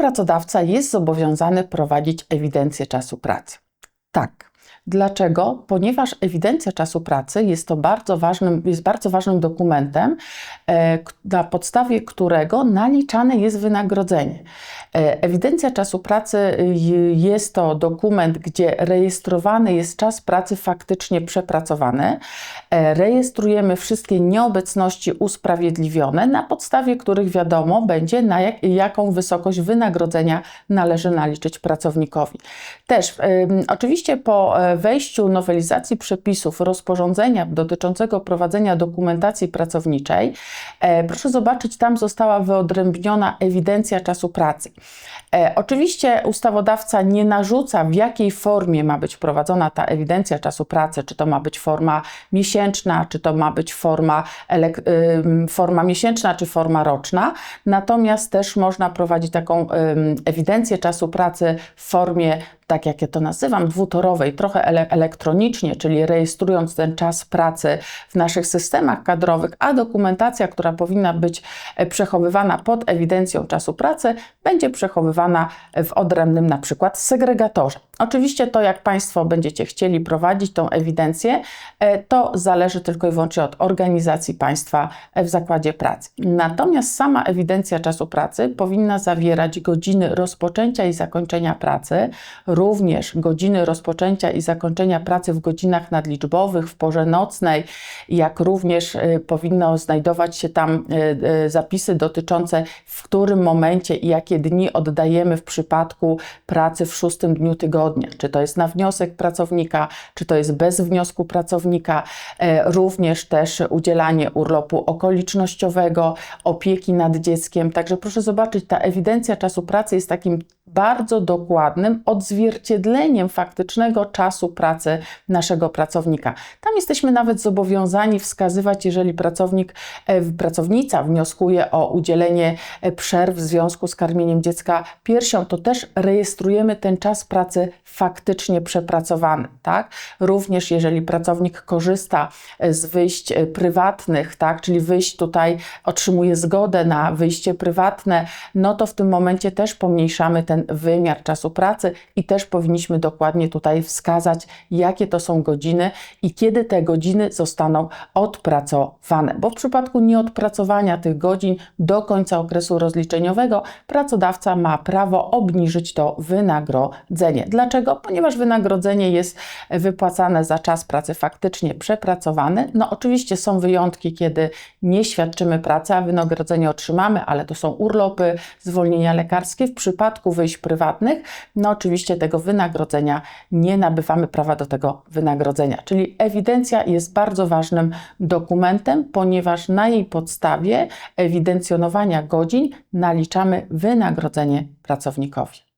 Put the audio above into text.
pracodawca jest zobowiązany prowadzić ewidencję czasu pracy? Tak. Dlaczego? Ponieważ ewidencja czasu pracy jest to bardzo ważnym, jest bardzo ważnym dokumentem, e, na podstawie którego naliczane jest wynagrodzenie. E, ewidencja czasu pracy y, jest to dokument, gdzie rejestrowany jest czas pracy faktycznie przepracowany. E, rejestrujemy wszystkie nieobecności usprawiedliwione, na podstawie których wiadomo będzie, na jak, jaką wysokość wynagrodzenia należy naliczyć pracownikowi. Też oczywiście po wejściu nowelizacji przepisów rozporządzenia dotyczącego prowadzenia dokumentacji pracowniczej, e, proszę zobaczyć, tam została wyodrębniona ewidencja czasu pracy. E, oczywiście ustawodawca nie narzuca, w jakiej formie ma być prowadzona ta ewidencja czasu pracy, czy to ma być forma miesięczna, czy to ma być forma, forma miesięczna, czy forma roczna. Natomiast też można prowadzić taką ewidencję czasu pracy w formie tak jak ja to nazywam, dwutorowej, trochę ele elektronicznie, czyli rejestrując ten czas pracy w naszych systemach kadrowych, a dokumentacja, która powinna być e, przechowywana pod ewidencją czasu pracy, będzie przechowywana w odrębnym na przykład segregatorze. Oczywiście to, jak Państwo będziecie chcieli prowadzić tą ewidencję, e, to zależy tylko i wyłącznie od organizacji państwa w zakładzie pracy. Natomiast sama ewidencja czasu pracy powinna zawierać godziny rozpoczęcia i zakończenia pracy, również godziny rozpoczęcia i zakończenia pracy w godzinach nadliczbowych, w porze nocnej, jak również y, powinno znajdować się tam y, y, zapisy dotyczące w którym momencie i jakie dni oddajemy w przypadku pracy w szóstym dniu tygodnia. Czy to jest na wniosek pracownika, czy to jest bez wniosku pracownika. Również też udzielanie urlopu okolicznościowego, opieki nad dzieckiem. Także proszę zobaczyć, ta ewidencja czasu pracy jest takim bardzo dokładnym odzwierciedleniem faktycznego czasu pracy naszego pracownika. Tam jesteśmy nawet zobowiązani wskazywać, jeżeli pracownik, e, pracownica wnioskuje o udzielenie e, przerw w związku z karmieniem dziecka piersią, to też rejestrujemy ten czas pracy faktycznie przepracowany. Tak? Również jeżeli pracownik korzysta e, z wyjść prywatnych, tak? czyli wyjść tutaj, otrzymuje zgodę na wyjście prywatne, no to w tym momencie też pomniejszamy ten wymiar czasu pracy i też powinniśmy dokładnie tutaj wskazać, jakie to są godziny i kiedy te godziny zostaną odpracowane. Bo w przypadku nieodpracowania tych godzin do końca okresu rozliczeniowego pracodawca ma prawo obniżyć to wynagrodzenie. Dlaczego? Ponieważ wynagrodzenie jest wypłacane za czas pracy faktycznie przepracowany. No oczywiście są wyjątki, kiedy nie świadczymy pracy, a wynagrodzenie otrzymamy, ale to są urlopy, zwolnienia lekarskie. W przypadku wyjść prywatnych, no oczywiście tego wynagrodzenia nie nabywamy prawa do tego wynagrodzenia. Czyli ewidencja jest bardzo ważnym dokumentem, ponieważ na jej podstawie ewidencjonowania godzin naliczamy wynagrodzenie pracownikowi.